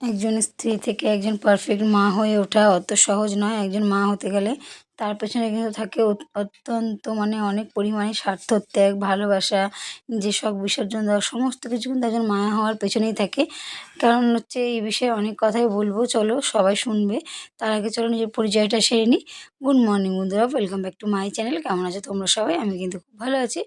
একজন স্ত্রী থেকে একজন পারফেক্ট মা হয়ে ওঠা অত সহজ নয়। একজন মা হতে গেলে তার পেছনে কিন্তু থাকে অত্যন্ত মানে অনেক পরিমাণে স্বার্থ ত্যাগ ভালোবাসা, যে শখ বিসর্জন দেওয়া, সমস্ত কিছু কিন্তু একজন মা হওয়ার পেছনেই থাকে। কারণ হচ্ছে এই বিষয়ে অনেক কথাই বলব, চলো সবাই শুনবে। তার আগে চলো নিজের পরিচয়টা সেরে নিই। গুড মর্নিং বন্ধুরা। Welcome back to my channel কেমন আছো তোমরা সবাই? আমি কিন্তু খুব ভালো আছি।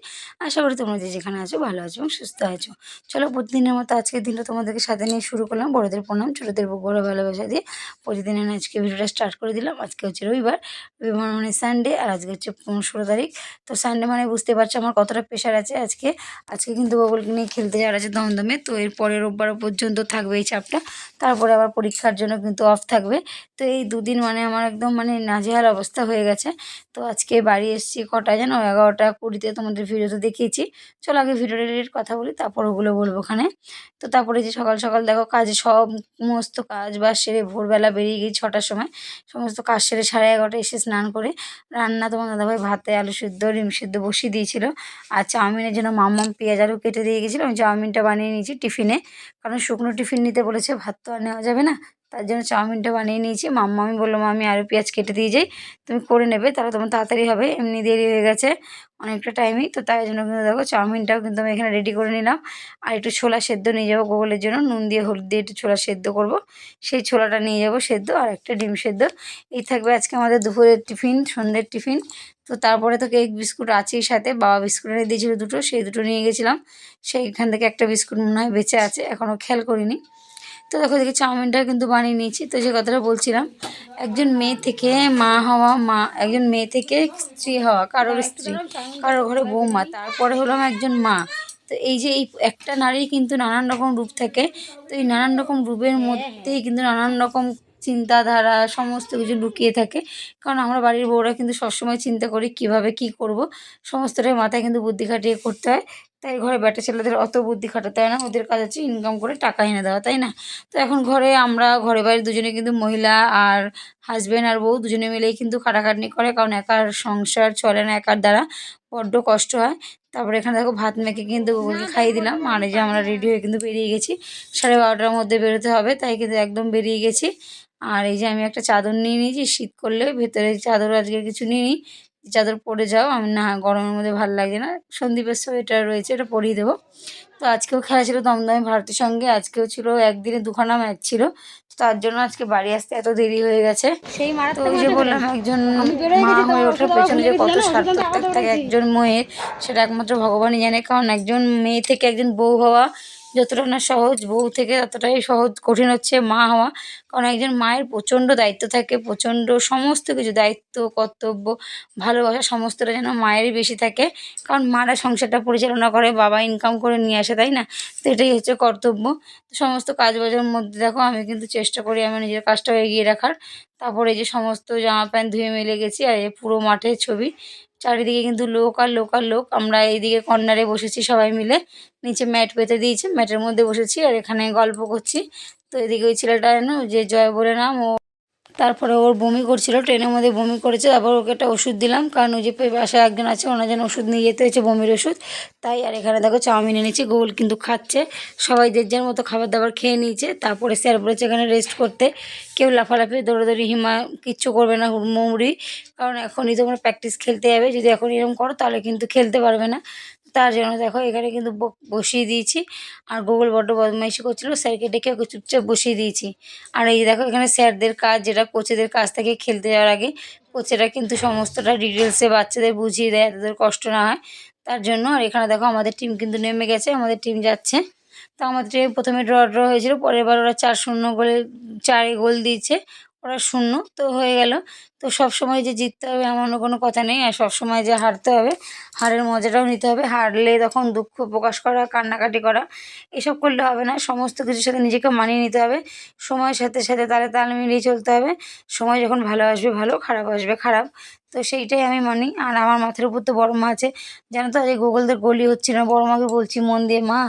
আশা করি তোমরা যে যেখানে আছো ভালো আছো এবং সুস্থ আছো। চলো প্রতিদিনের মতো আজকের দিনটা তোমাদেরকে সাথে নিয়ে শুরু করলাম। বড়দের প্রণাম, ছোটোদের বড় ভালোবাসা দিয়ে। প্রতিদিনের আজকে ভিডিওটা স্টার্ট করে দিলাম। আজকে হচ্ছে রবিবার। রবিবার মানে সানডে আর আজকে হচ্ছে ষোলো তারিখ। তো সানডে মানে বুঝতে পারছ আমার কতটা প্রেশার আছে আজকে। আজকে কিন্তু ববলকে নিয়ে খেলতে যাওয়ার আছে দমদমে। তো এর পরের রোববার পর্যন্ত থাকবে এই চাপটা। তারপরে আবার পরীক্ষার জন্য কিন্তু অফ থাকবে। তো এই দুদিন মানে আমার একদম মানে নাজেহাল অবস্থা হয়ে গেছে। তো আজকে বাড়ি এসেছি কটায় যেন এগারোটা কুড়িতে তোমাদের ভিডিওতে দেখিয়েছি। চলো আগে ভিডিও রিলেটেড কথা বলি, তারপর ওগুলো বলব ওখানে। তো তারপরে যে সকাল সকাল দেখো কাজে সব সমস্ত কাজ বাজ সেরে ভোরবেলা বেরিয়ে গেছি ছটার সময়। সমস্ত কাজ সেরে সাড়ে এগারোটা এসে স্নান করে রান্না তোমার দাদাভাই ভাতে, আলু সিদ্ধ, ডিম সিদ্ধ বসিয়ে দিয়েছিল। আর চাউমিনের জন্য মাম্মাম পেঁয়াজ আলু কেটে দিয়ে গেছিল। আমি চাউমিনটা বানিয়ে নিয়েছি টিফিনে। কারণ শুকনো টিফিন নিতে বলেছে, ভাত তো আর নেওয়া যাবে না। তার জন্য চাউমিনটা বানিয়ে নিয়েছি। মাম্মা আমি বললাম আমি আলু পেঁয়াজ কেটে দিয়ে যাই, তুমি করে নেবে, তাহলে তোমার তাড়াতাড়ি হবে, এমনি দেরি হয়ে গেছে অনেকটা টাইমই। তো তাই জন্য কিন্তু দেখো, চাউমিনটাও কিন্তু আমি এখানে রেডি করে নিলাম। আর একটু ছোলা সেদ্ধ নিয়ে যাব গোগলের জন্য। নুন দিয়ে হলুদ দিয়ে একটু ছোলা সেদ্ধ করব। সেই ছোলাটা নিয়ে যাব সেদ্ধ আর একটা ডিম সেদ্ধ। এই থাকবে আজকে আমাদের দুপুরের টিফিন, সন্ধ্যের টিফিন। তো তারপরে তো কেক বিস্কুট আছেই সাথে, বাবা বিস্কুট এনে দিয়েছিল দুটো, সেই দুটো নিয়ে গেছিলাম। সেইখান থেকে একটা বিস্কুট মনে হয় বেঁচে আছে এখনও খেয়াল করিনি। তো দেখো দেখি চাউমিনটা কিন্তু বানিয়ে নিয়েছি। তো যে কথাটা বলছিলাম একজন মেয়ে থেকে মা হওয়া মা একজন মেয়ে থেকে স্ত্রী হওয়া কারোর স্ত্রী কারোর ঘরে বৌমা তারপরে হলাম একজন মা। তো এই যে এই একটা নারী কিন্তু নানান রকম রূপ থাকে। তো এই নানান রকম রূপের মধ্যেই কিন্তু নানান রকম চিন্তাধারা, সমস্ত কিছু লুকিয়ে থাকে। কারণ আমরা বাড়ির বউরা কিন্তু সবসময় চিন্তা করি কীভাবে কি করব। সমস্তটাই মাথায় কিন্তু বুদ্ধি খাটিয়ে করতে হয়। তাই ঘরে ব্যাটা ছেলেদের অত বুদ্ধি খাটাতে হয় না। ওদের কাজ হচ্ছে ইনকাম করে টাকা এনে দেওয়া, তাই না? তো এখন ঘরে আমরা, ঘরে বাইরে দুজনে কিন্তু মহিলা আর হাজব্যান্ড আর বউ দুজনে মিলেই কিন্তু খাটাখাটনি করে। কারণ একার সংসার চলে না, একার দ্বারা বড্ড কষ্ট হয়। তারপরে এখানে দেখো ভাত মেখে কিন্তু খাইয়ে দিলাম। এই যে আমরা রেডি হয়ে কিন্তু বেরিয়ে গেছি। সাড়ে বারোটার মধ্যে বেরোতে হবে। তাই কিন্তু একদম বেরিয়ে গেছি। আর এই যে আমি একটা চাদর নিয়ে নিয়েছি শীত করলে ভেতরে চাদর আজকে কিছু নিয়ে নিই চাদর পরে যাও আমি না গরমের মধ্যে ভালো লাগছে না। সন্দীপের সোয়েটার রয়েছে এটা পরিয়ে দেবো। তো আজকেও খেলা ছিল দমদমে ভারতের সঙ্গে আজকেও ছিল একদিনে দুখানা ম্যাচ ছিল। তার জন্য আজকে বাড়ি আসতে এত দেরি হয়ে গেছে। সেই ওই যে বললাম একজন মা হয়ে ওঠার পেছনে যে কত ত্যাগ থাকে একজন মেয়ের সেটা একমাত্র ভগবানই জানে। কারণ একজন মেয়ে থেকে একজন বউ হওয়া যতটা না সহজ, বউ থেকে ততটাই সহজ, কঠিন হচ্ছে মা হওয়া। কারণ একজন মায়ের প্রচণ্ড দায়িত্ব থাকে, প্রচণ্ড সমস্ত কিছু, দায়িত্ব, কর্তব্য, ভালোবাসা, সমস্তটা যেন মায়েরই বেশি থাকে। কারণ মারা সংসারটা পরিচালনা করে, বাবা ইনকাম করে নিয়ে আসে, তাই না? তো এটাই হচ্ছে কর্তব্য। তো সমস্ত কাজ বাজের মধ্যে দেখো, আমি কিন্তু চেষ্টা করি আমার নিজের কাজটাও এগিয়ে রাখার। তারপরে যে সমস্ত জামা প্যান্ট ধুয়ে মেলে গেছি, আর এই পুরো মাঠের ছবি। চারিদিকে কিন্তু লোক আর লোক আর লোক। আমরা এইদিকে কর্নারে বসেছি সবাই মিলে। নিচে ম্যাট পেতে দিয়েছে, ম্যাটের মধ্যে বসেছি আর এখানে গল্প করছি। তো এদিকে ওই ছেলেটা যে জয় বলে নাম, ও তারপরে ওর বমি করছিল ট্রেনের মধ্যে বমি করেছে, তারপর ওকে একটা ওষুধ দিলাম, কারণ ওই যে বাসায় একজন আছে, ওনার জন্য ওষুধ নিয়ে যেতে হয়েছে বমির ওষুধ। তাই আর এখানে দেখো চাউমিন এনেছি, গোল কিন্তু খাচ্ছে। সবাই যে যার মতো খাবার দাবার খেয়ে নিয়েছে, তারপরে স্যার বলেছে এখানে রেস্ট করতে। কেউ লাফালাফি, দৌড়াদৌড়ি, হিমা কিচ্ছু করবে না, হুড়মুড়ি। কারণ এখনই তোমরা প্র্যাকটিস খেলতে যাবে, যদি এখন এরকম করো, তাহলে কিন্তু খেলতে পারবে না। তার জন্য দেখো এখানে কিন্তু বসিয়ে দিয়েছি। আর গুগল বড্ড বদমাইশি করছিল, স্যারকে ডেকে ওকে চুপচাপ বসিয়ে দিয়েছি। আর এই দেখো এখানে স্যারদের কাজ, যেটা কোচেদের কাছ থেকে খেলতে যাওয়ার আগে, কোচেরা কিন্তু সমস্তটা ডিটেলসে বাচ্চাদের বুঝিয়ে দেয় তাদের কষ্ট না হয়। তার জন্য আর এখানে দেখো আমাদের টিম কিন্তু নেমে গেছে, আমাদের টিম যাচ্ছে। তো আমাদের প্রথমে ড্র ড্র হয়েছিল, পরের বার ওরা চার শূন্য গোলে, চারে গোল দিয়েছে। ওরা শূন্য, তো হয়ে গেল। তো সব সময় যে জিততে হবে এমনও কোনো কথা নেই, আর সব সময় যে হারতে হবে, হারের মজাটাও নিতে হবে। হারলে তখন দুঃখ প্রকাশ করা, কান্নাকাটি করা, এসব করলে হবে না। সমস্ত কিছুর সাথে নিজেকে মানিয়ে নিতে হবে। সময়ের সাথে সাথে তালে তাল মিলিয়ে চলতে হবে। সময় যখন ভালো আসবে ভালো, খারাপ আসবে খারাপ। তো সেইটাই আমি মানি। আর আমার মাথার উপর তো বড় মা আছে। জানো তো, আজকে গোগলদের গোলই হচ্ছে না বড় মাকে বলছি, মন দিয়ে, মা,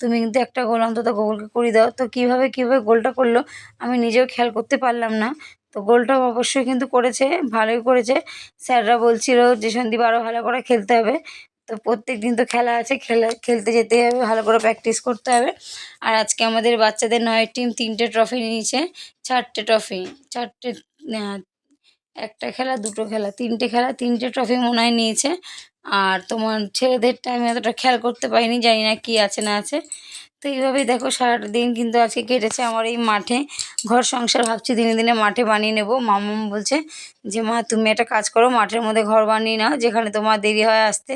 তুমি কিন্তু একটা গোল, অন্তত গোগলকে করে দাও। তো কীভাবে কীভাবে গোলটা করল, আমি নিজেও খেয়াল করতে পারলাম না। তো গোলটাও অবশ্যই কিন্তু করেছে, ভালোই করেছে। স্যাররা বলছিল যে, সন্দীপ আরও ভালো করে খেলতে হবে। তো প্রত্যেক দিন তো খেলা আছে, খেলা, খেলতে যেতে হবে, ভালো করে প্র্যাকটিস করতে হবে। আর আজকে আমাদের বাচ্চাদের নয় টিম, তিনটে ট্রফি নিয়েছে, চারটে ট্রফি, চারটে একটা খেলা, দুটো খেলা, তিনটে খেলা, তিনটে ট্রফি মনে হয় নিয়েছে। আর তোমার ছেলেদেরটা আমি এতটা খেয়াল করতে পারিনি, জানি না কী আছে, না আছে। তো এইভাবেই দেখো সারাটা দিন কিন্তু আজকে কেটেছে আমার এই মাঠে। ঘর সংসার ভাবছি দিনে দিনে মাঠে বানিয়ে নেব। মামাম বলছে যে, মা, তুমি একটা কাজ করো, মাঠের মধ্যে ঘর বানিয়ে নাও, যেখানে তোমার দেরি হয়, আসতে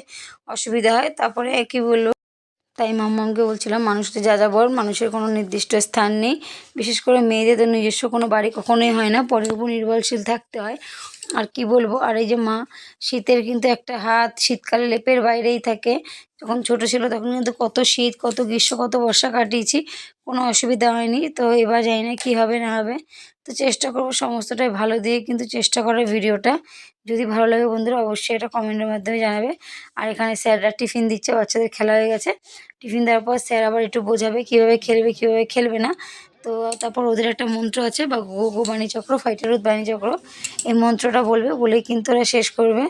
অসুবিধা হয়। তারপরে কি বলব তাই মাম্মামকে বলছিলাম মানুষের যা যা বল, মানুষের কোনো নির্দিষ্ট স্থান নেই। বিশেষ করে মেয়েদের তো নিজস্ব কোনো বাড়ি কখনোই হয় না। পরের উপর নির্ভরশীল থাকতে হয়। আর কি বলব? আর এই যে মা, শীতের কিন্তু একটা হাত শীতকালে লেপের বাইরেই থাকে। যখন ছোট ছিল তখন কিন্তু কত শীত, কত গ্রীষ্ম, কত বর্ষা কাটিয়েছি। কোনো অসুবিধা হয়নি। তো এবার জানি না কী হবে, না হবে। তো চেষ্টা করব সমস্তটাই ভালো দিয়ে কিন্তু চেষ্টা করার ভিডিওটা। যদি ভালো লাগে বন্ধুরা, অবশ্যই এটা কমেন্টের মাধ্যমে জানাবে। আর এখানে স্যাররা টিফিন দিচ্ছে, বাচ্চাদের খেলা হয়ে গেছে। টিফিন দেওয়ার পর স্যার আবার একটু বোঝাবে কীভাবে খেলবে কীভাবে খেলবে না। তো তারপর ওদের একটা মন্ত্র আছে, বা গো গো বাণী চক্র ফাইটারুদ বাণী চক্র। এই মন্ত্রটা বলবে, বলেই কিন্তু ওরা শেষ করবে।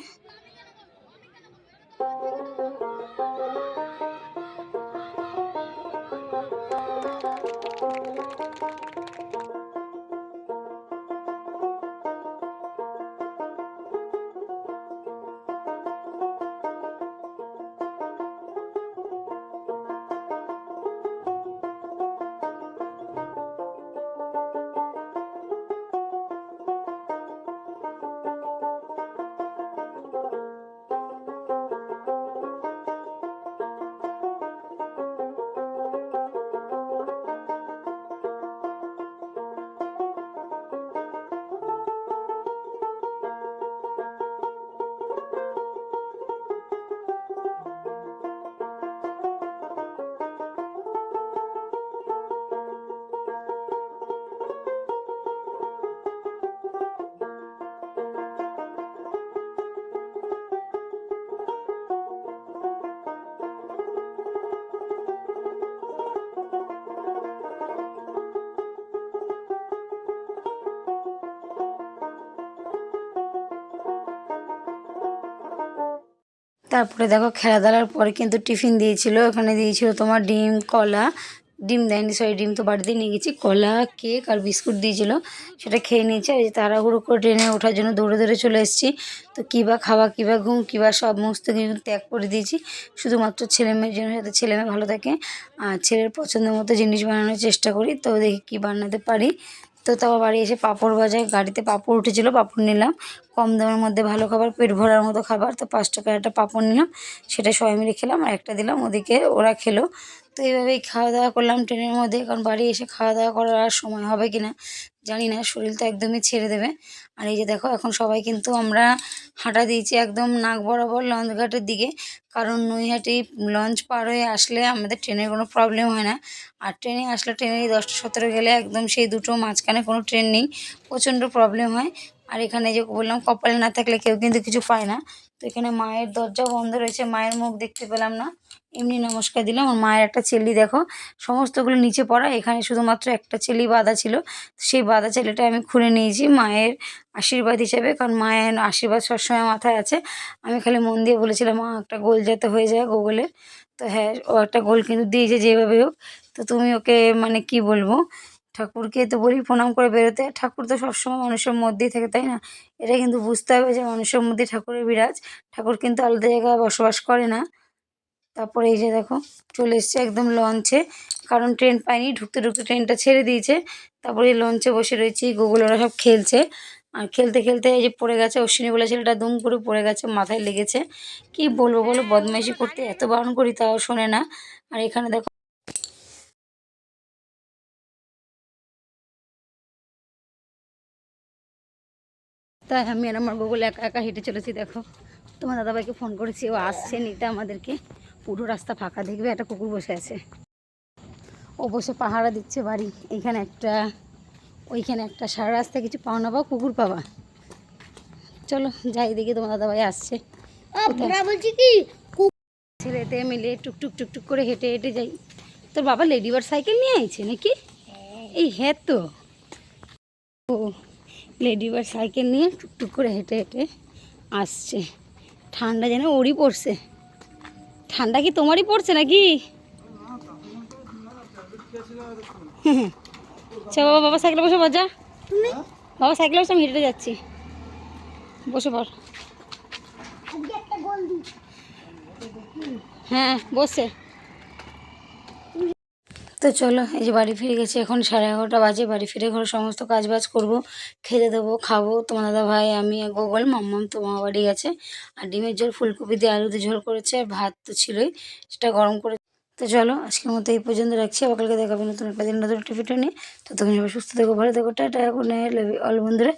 তারপরে দেখো খেলাধুলার পরে কিন্তু টিফিন দিয়েছিল, ওখানে দিয়েছিল তোমার ডিম, কলা, ডিম দেয়নি সরি ডিম তো বাড়িতে নিয়ে গেছি, কলা কেক আর বিস্কুট দিয়েছিল, সেটা খেয়ে নিয়েছি, আর তাড়াহুড়ো করে ট্রেনে ওঠার জন্য দৌড়ে দৌড়ে চলে এসেছি, তো কী বা খাওয়া, কী বা ঘুম, কী বা সমস্ত কিছু ত্যাগ করে দিয়েছি, শুধুমাত্র ছেলে মেয়ের জন্য যাতে ছেলে মেয়ে ভালো থাকে, আর ছেলের পছন্দের মতো জিনিস বানানোর চেষ্টা করি, তো দেখি কী বানাতে পারি তো তারপর বাড়ি এসে পাঁপড় বাজায় গাড়িতে পাঁপড় উঠেছিল, পাঁপড় নিলাম। কম দামের মধ্যে ভালো খাবার, পেট ভরার মতো খাবার, তো পাঁচ টাকার একটা পাঁপড় নিলাম। সেটা সবাই মিলে খেলাম আর একটা দিলাম, ওদিকে ওরা খেলো। তো এইভাবেই খাওয়া দাওয়া করলাম ট্রেনের মধ্যে, কারণ বাড়ি এসে খাওয়া দাওয়া করার আর সময় হবে কি না জানি না শরীর তো একদমই ছেড়ে দেবে। আর এই যে দেখো, এখন সবাই কিন্তু আমরা হাঁটা দিয়েছি একদম নাক বরাবর লঞ্চ ঘাটের দিকে। কারণ নৈহাটি লঞ্চ পার হয়ে আসলে আমাদের ট্রেনের কোনো প্রবলেম হয় না। আর ট্রেনে আসলে ট্রেনে দশটা সতেরো গেলে একদম সেই দুটো মাঝখানে কোনো ট্রেন নেই। প্রচণ্ড প্রবলেম হয়। আর এখানে যে বললাম, কপালে না থাকলে কেউ কিন্তু কিছু পায় না। তো এখানে মায়ের দরজা বন্ধ রয়েছে, মায়ের মুখ দেখতে পেলাম না। এমনি নমস্কার দিলাম, আর মায়ের একটা চেলি দেখো, সমস্তগুলো নিচে পড়া, এখানে শুধুমাত্র একটা চেলি বাঁধা ছিল। সেই বাঁধা চেলিটা আমি খুলে নিয়েছি মায়ের আশীর্বাদ হিসেবে, কারণ মায়ের আশীর্বাদ সবসময় মাথায় আছে। আমি খালি মন দিয়ে বলেছিলাম, মা, একটা গোল যাতে হয়ে যায় গোগলের তো হ্যাঁ ও একটা গোল কিন্তু দিয়েছে যেভাবে হোক। তো তুমি ওকে মানে কি বলব? ঠাকুরকে তো বলি প্রণাম করে বেরোতে। ঠাকুর তো সবসময় মানুষের মধ্যেই থাকে, তাই না? এটা কিন্তু বুঝতে হবে যে মানুষের মধ্যে ঠাকুরের বিরাজ। ঠাকুর কিন্তু আলাদা জায়গায় বসবাস করে না। তারপরে এই যে দেখো, চলে এসছে একদম লঞ্চে কারণ ট্রেন পাইনি, ঢুকতে ঢুকতে ট্রেনটা ছেড়ে দিয়েছে। তারপরে এই লঞ্চে বসে রয়েছি গোগুল ওরা সব খেলছে। আর খেলতে খেলতে এই যে পড়ে গেছে, অশ্বিনী বলে ছেলেটা দুম করে পড়ে গেছে, মাথায় লেগেছে। কি বলব বলো, বদমাইশি করতে এত বারণ করি, তাও শোনে না। আর এখানে দেখো তাই আমি আর আমার গুগল একা একা হেঁটে চলেছি দেখো। তোমার দাদাভাইকে ফোন করেছি ও আসছে নিতে আমাদেরকে। পুরো রাস্তা ফাঁকা দেখবে একটা কুকুর বসে আছে। ও বসে পাহারা দিচ্ছে বাড়ি। এইখানে একটা ওইখানে একটা সারা রাস্তায় কিছু পাও না পাও কুকুর পাবা চলো যাই দেখি তোমার দাদাভাই আসছে। বলছি কি? ছেলেতে মিলে টুকটুক টুকটুক করে হেঁটে হেঁটে যাই। তোর বাবা লেডিবার সাইকেল নিয়ে আইছে নাকি? এই হ্যাঁ তো। ও লেডি বার সাইকেল নিয়ে টুকটুক করে হেঁটে হেঁটে আসছে। ঠান্ডা যেন ওরই পড়ছে। ঠান্ডা কি তোমারই পড়ছে নাকি? চা বাবা বাবা সাইকেলে বসে তুমি? বাবা সাইকেলে বসে আমি হেঁটে যাচ্ছি। বসে পড় হ্যাঁ বসে তো চলো, এই যে বাড়ি ফিরে গেছি, এখন সাড়ে এগারোটা বাজে, বাড়ি ফিরে ঘরে সমস্ত কাজ বাজ করব, খেতে দেবো, খাব, তোমার দাদা ভাই, আমি, গোগল, মাম্মাম তো মামা বাড়ি গেছে, আর ডিমের ঝোল, ফুলকপি দিয়ে আলু দিয়ে ঝোল করেছে, আর ভাত তো ছিলই, সেটা গরম করে তো চলো, আজকের মতো এই পর্যন্ত রাখছি, আবার কালকে দেখাবে নতুন একটা দিন, নতুন একটা নিয়ে তুমি সবাই সুস্থ থেকো, ভালো থেকো, টাটা এখন অল বন্ধুরা।